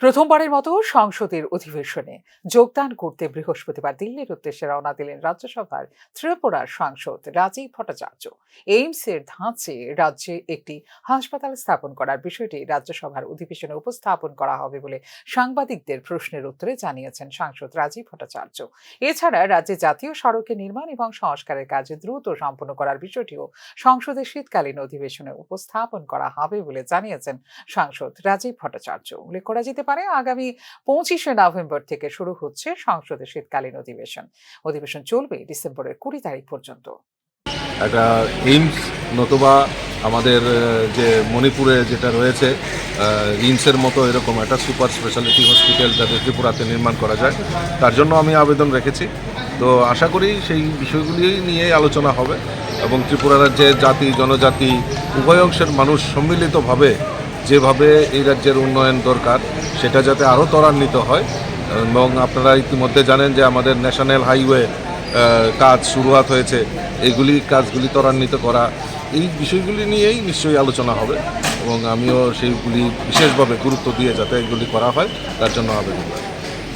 প্রথমবারের মতো সংসদের অধিবেশনে যোগদান করতে বৃহস্পতিবার দিল্লির উদ্দেশ্যে রওনা দিলেন রাজ্যসভার ত্রিপুরার সাংসদ রাজীব ভট্টাচার্য। এইমসের ধাঁচে রাজ্যে একটি হাসপাতাল স্থাপন করার বিষয়টি রাজ্যসভার অধিবেশনে উপস্থাপন করা হবে বলে সাংবাদিকদের প্রশ্নের উত্তরে জানিয়েছেন সাংসদ রাজীব ভট্টাচার্য। এছাড়া রাজ্যে জাতীয় সড়কের নির্মাণ এবং সংস্কারের কাজ দ্রুত সম্পন্ন করার বিষয়টিও সংসদের শীতকালীন অধিবেশনে উপস্থাপন করা হবে বলে জানিয়েছেন সাংসদ রাজীব ভট্টাচার্য। উল্লেখ করা যেতে পারে। আগামী পঁচিশে নভেম্বর থেকে শুরু হচ্ছে সংসদের শীতকালীন অধিবেশন। অধিবেশন চলবে ডিসেম্বরের কুড়ি তারিখ পর্যন্ত। একটা এইমস নতুবা আমাদের যে মণিপুরে যেটা রয়েছে রিমসের মতো এরকম একটা সুপার স্পেশালিটি হসপিটাল যাতে ত্রিপুরাতে নির্মাণ করা যায়, তার জন্য আমি আবেদন রেখেছি। তো আশা করি সেই বিষয়গুলি নিয়ে আলোচনা হবে এবং ত্রিপুরা রাজ্যের জাতি, জনজাতি, উভয় অংশের মানুষ সম্মিলিতভাবে যেভাবে এই রাজ্যের উন্নয়ন দরকার, সেটা যাতে আরও ত্বরান্বিত হয় এবং আপনারা ইতিমধ্যে জানেন যে আমাদের ন্যাশনাল হাইওয়ে কাজ শুরুয়াত হয়েছে। এগুলি কাজগুলি ত্বরান্বিত করা, এই বিষয়গুলি নিয়েই নিশ্চয়ই আলোচনা হবে এবং আমিও সেইগুলি বিশেষভাবে গুরুত্ব দিয়ে যাতে এগুলি করা হয়, তার জন্য আবেদন রাখি